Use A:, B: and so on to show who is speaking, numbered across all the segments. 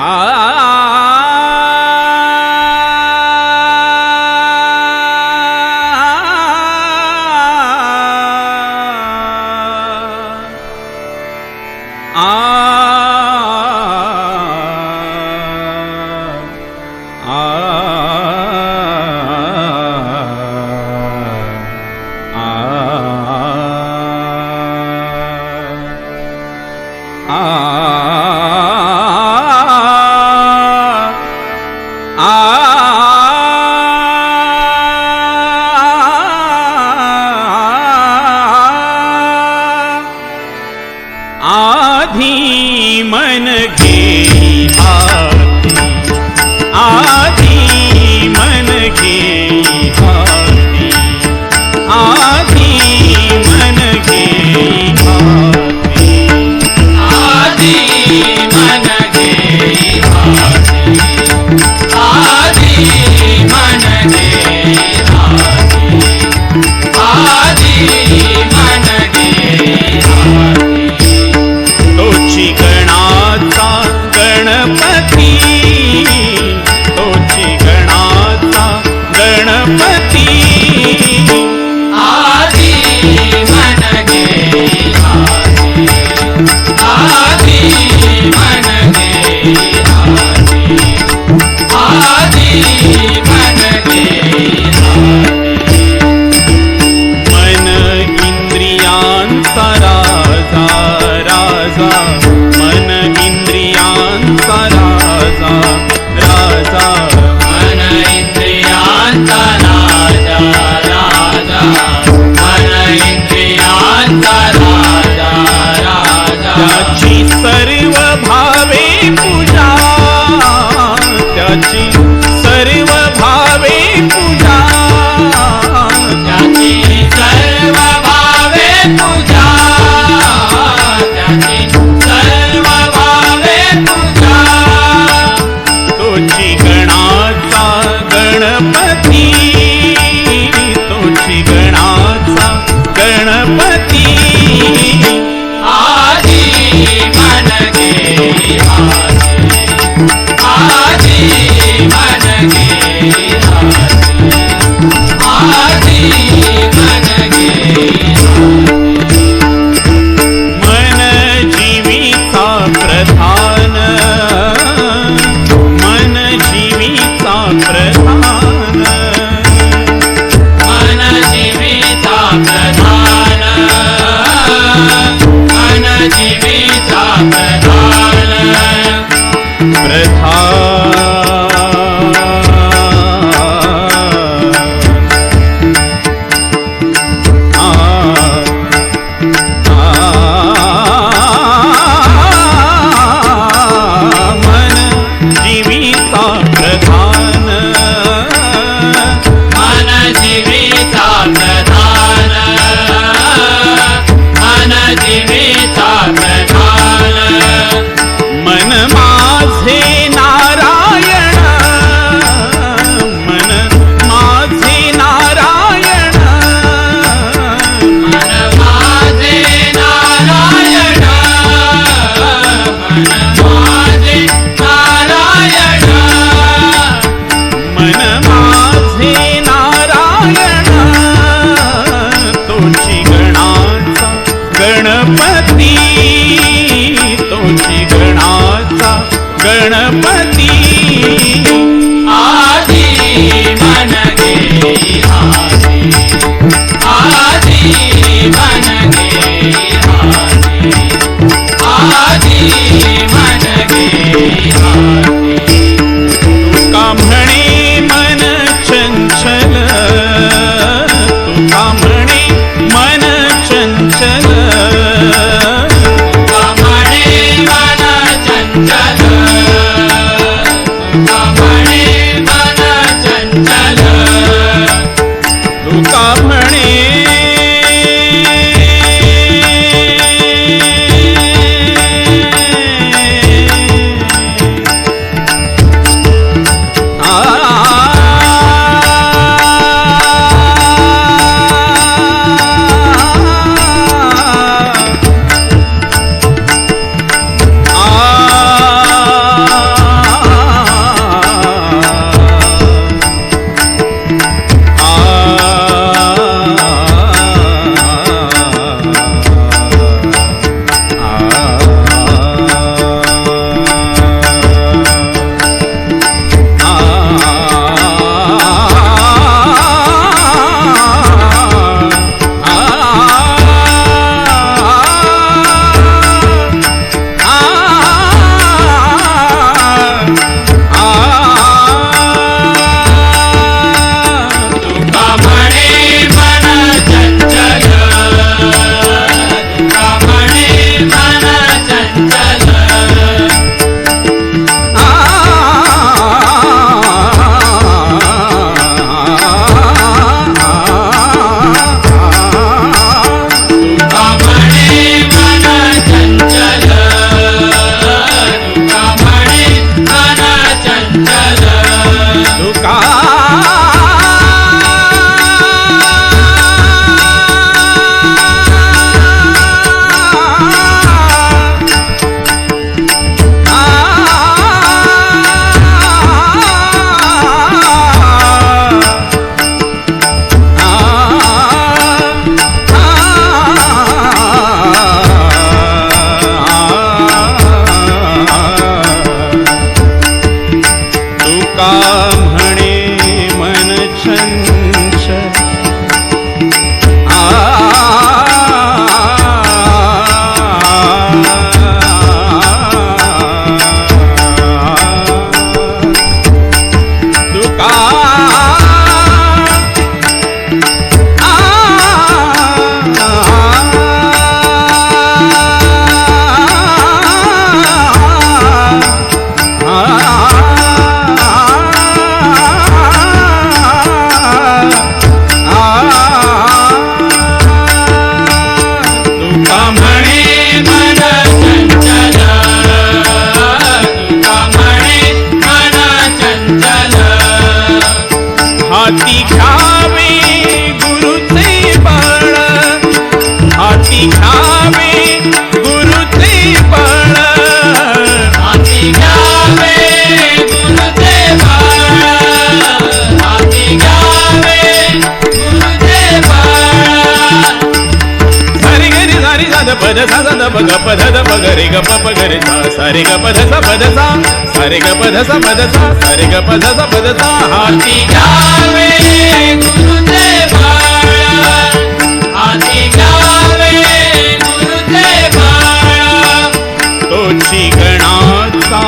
A: ಆ 干。पद सा सा द प ग प ध ध प ग रे ग प प ग रे सा सा रे ग प ध सा प ध सा सा रे ग प ध सा प ध सा सा रे ग प ध सा प ध सा हाती
B: गावे गुरुते बाळा हाती गावे गुरुते बाळा
A: तोची गणाचा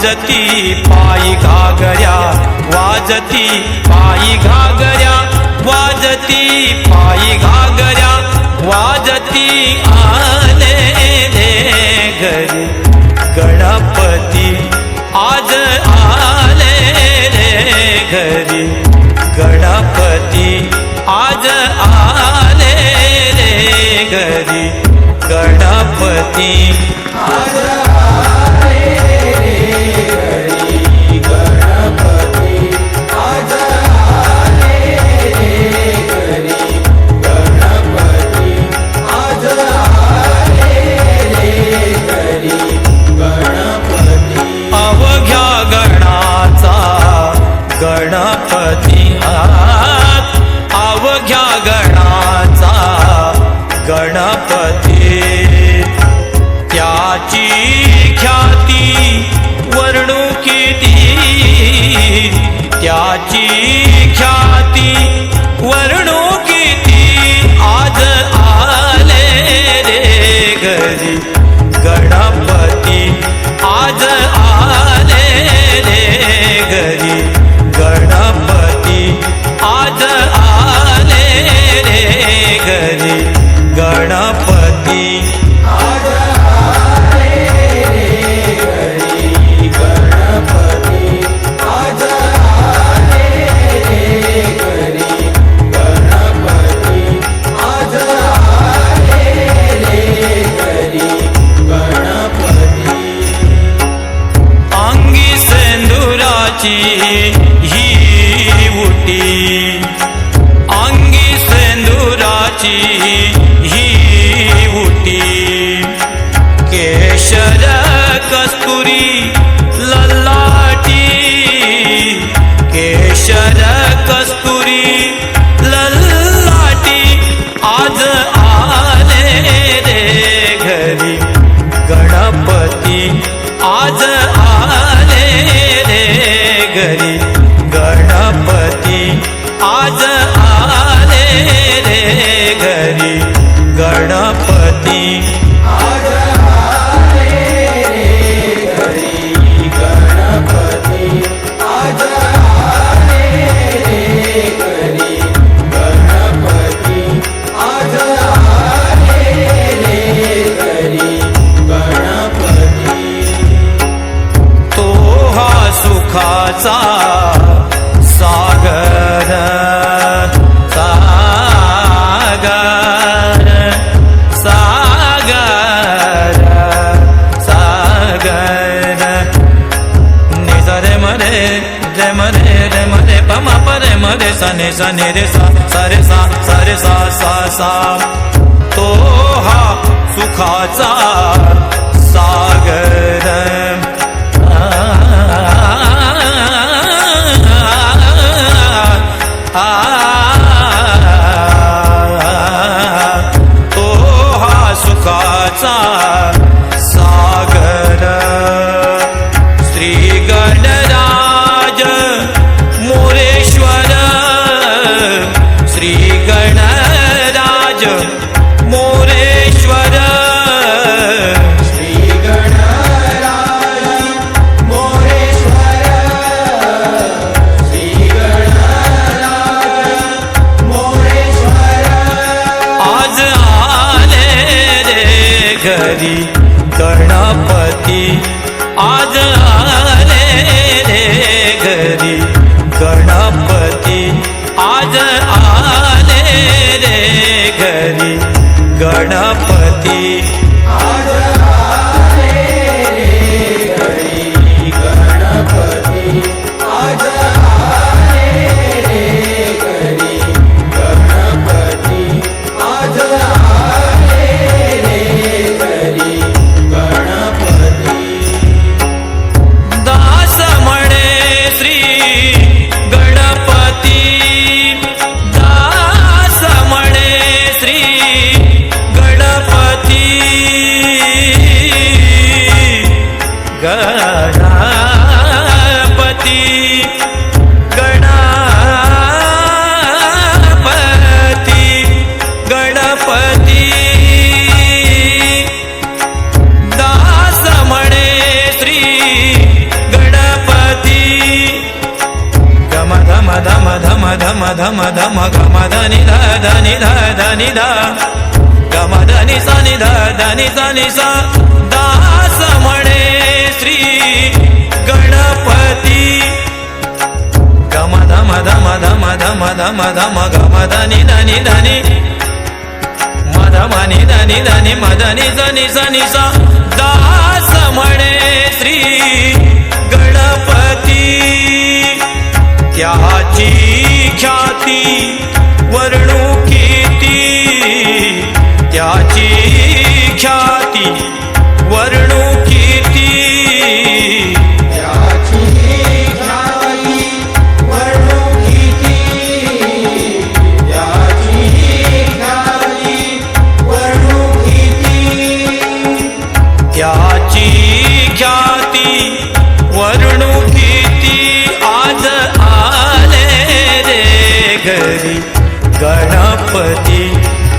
C: वाजती पायी घागऱ्या वाजती पायी घागऱ्या वाजती पायी घागऱ्या वाजती आले रे घरी. गणपती आज आले रे घरी. गणपती आज आले रे घरी. गणपती आज सुखाचा सागर सागर सागर सागर। निज रे मरे रे मरे रे मरे पमा परे मरे सने सने रे सा सरे सा सरे सा सा सा। तो हा सुखाचा सागर। तो गणपती. आज धम धम धम धम धम गम धनि ध धनि ध धनि ध गम धनि सा नि ध धनि सा नि सा दास म्हणे श्री गणपती गम धम धम धम धम धम धम गम धनि धनि धनि मध मनि धनि धनि मदनि जनि सनि सा दास म्हणे श्री गणपती त्याची ख्याती वर्णू गणपती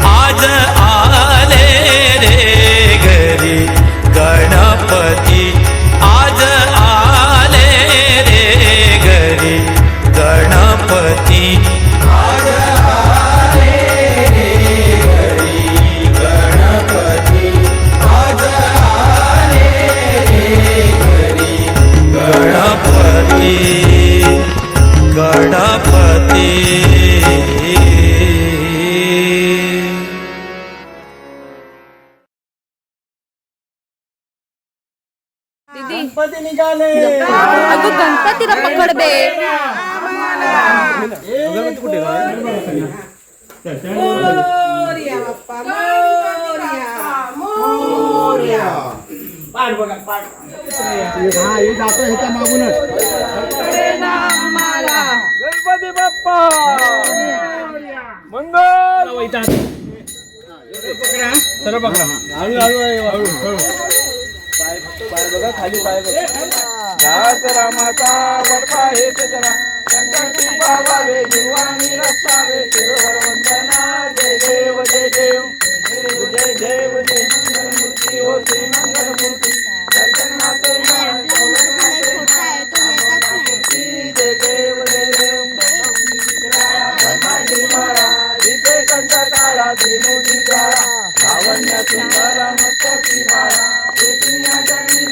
C: आज आले रे घरी. गणपती आज आले रे घरी. गणपती गणपती गणपती गणपती.
D: निघाले. अगं गणपतीला पकड बे. हा हे जातो ह्याच्या मागूनच गणपती बाप्पा मंगल सर्व पकडा हळू हळू हळू हळू खाली पाय घास रामाचा
A: वडपा
D: हे जरा
A: शंकरची पावावे जीवानी
D: रस्तावे शिरोवर वंदना जय देव
A: जय देव.
D: जय देव, जय मंगलमूर्ती
A: हो
D: श्री
A: मंगलमूर्ती.
D: दर्शन
A: माते जय देव जय देव.
D: ब्रह्माजी महाराज, इथे कंटकाला त्रिमूर्ती काळा. लावण्य सुंदर मस्तकी माळा. जगनी